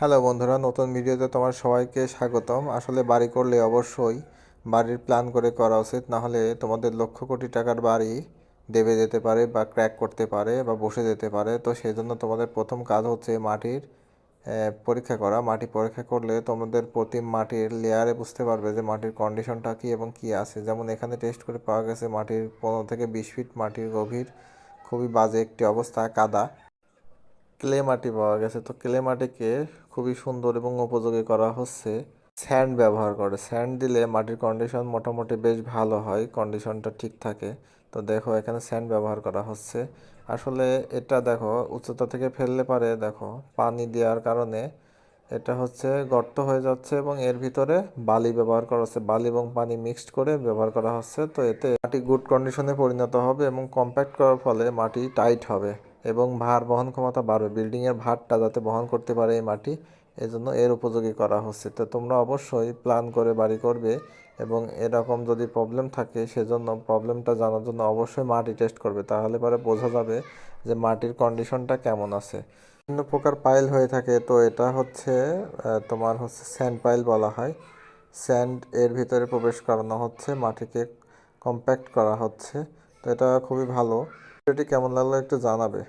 Hello বন্ধুরা, নতুন ভিডিওতে তোমার সবাইকে স্বাগতম। আসলে বাড়ি করলে অবশ্যই বাড়ির প্ল্যান করে করা উচিত, না হলে তোমাদের লক্ষ কোটি টাকার বাড়ি দেবে যেতে পারে বা ক্র্যাক করতে পারে বা বসে যেতে পারে। তো সেই জন্য তোমাদের প্রথম কাজ হচ্ছে মাটির পরীক্ষা করা। মাটি পরীক্ষা করলে তোমাদের প্রতি মাটির লেয়ারে বুঝতে পারবে যে মাটির কন্ডিশনটা কী এবং কী আছে। যেমন এখানে টেস্ট করে পাওয়া গেছে মাটির পনেরো থেকে বিশ ফিট মাটির গভীর, খুবই বাজে একটি অবস্থা, কাদা। ক্লে মাটি পাওয়া গেছে। তো ক্লে মাটিকে খুবই সুন্দর এবং উপযোগী করা হচ্ছে। স্যান্ড ব্যবহার করে। স্যান্ড দিলে মাটির কন্ডিশন মোটামুটি বেশ ভালো হয় কন্ডিশনটা ঠিক থাকে। তো দেখো, এখানে স্যান্ড ব্যবহার করা হচ্ছে। আসলে এটা দেখো, উচ্চতা থেকে ফেললে পারে, দেখো, পানি দেওয়ার কারণে এটা হচ্ছে গর্ত হয়ে যাচ্ছে এবং এর ভিতরে বালি ব্যবহার করা হচ্ছে। বালি এবং পানি মিক্সড করে ব্যবহার করা হচ্ছে। তো এতে মাটি গুড কন্ডিশনে পরিণত হবে এবং কম্প্যাক্ট করার ফলে মাটি টাইট হবে। এবং ভার বহন ক্ষমতা বাড়বে। বিল্ডিংয়ের ভারটা যাতে বহন করতে পারে এই মাটি, এজন্য এর উপযোগী করা হচ্ছে। তো তোমরা অবশ্যই প্ল্যান করে বাড়ি করবে এবং এরকম যদি প্রবলেম থাকে, সেজন্য প্রবলেমটা জানার জন্য অবশ্যই মাটি টেস্ট করবে। তাহলে পরে বোঝা যাবে যে মাটির কন্ডিশনটা কেমন আছে। বিভিন্ন প্রকার পাইল হয়ে থাকে। তো এটা হচ্ছে তোমার হচ্ছে স্যান্ড পাইল বলা হয়। স্যান্ড এর ভিতরে প্রবেশ করানো হচ্ছে, মাটিকে কম্প্যাক্ট করা হচ্ছে। তো এটা খুবই ভালো। ভিডিওটি কেমন লাগল একটু জানাবে।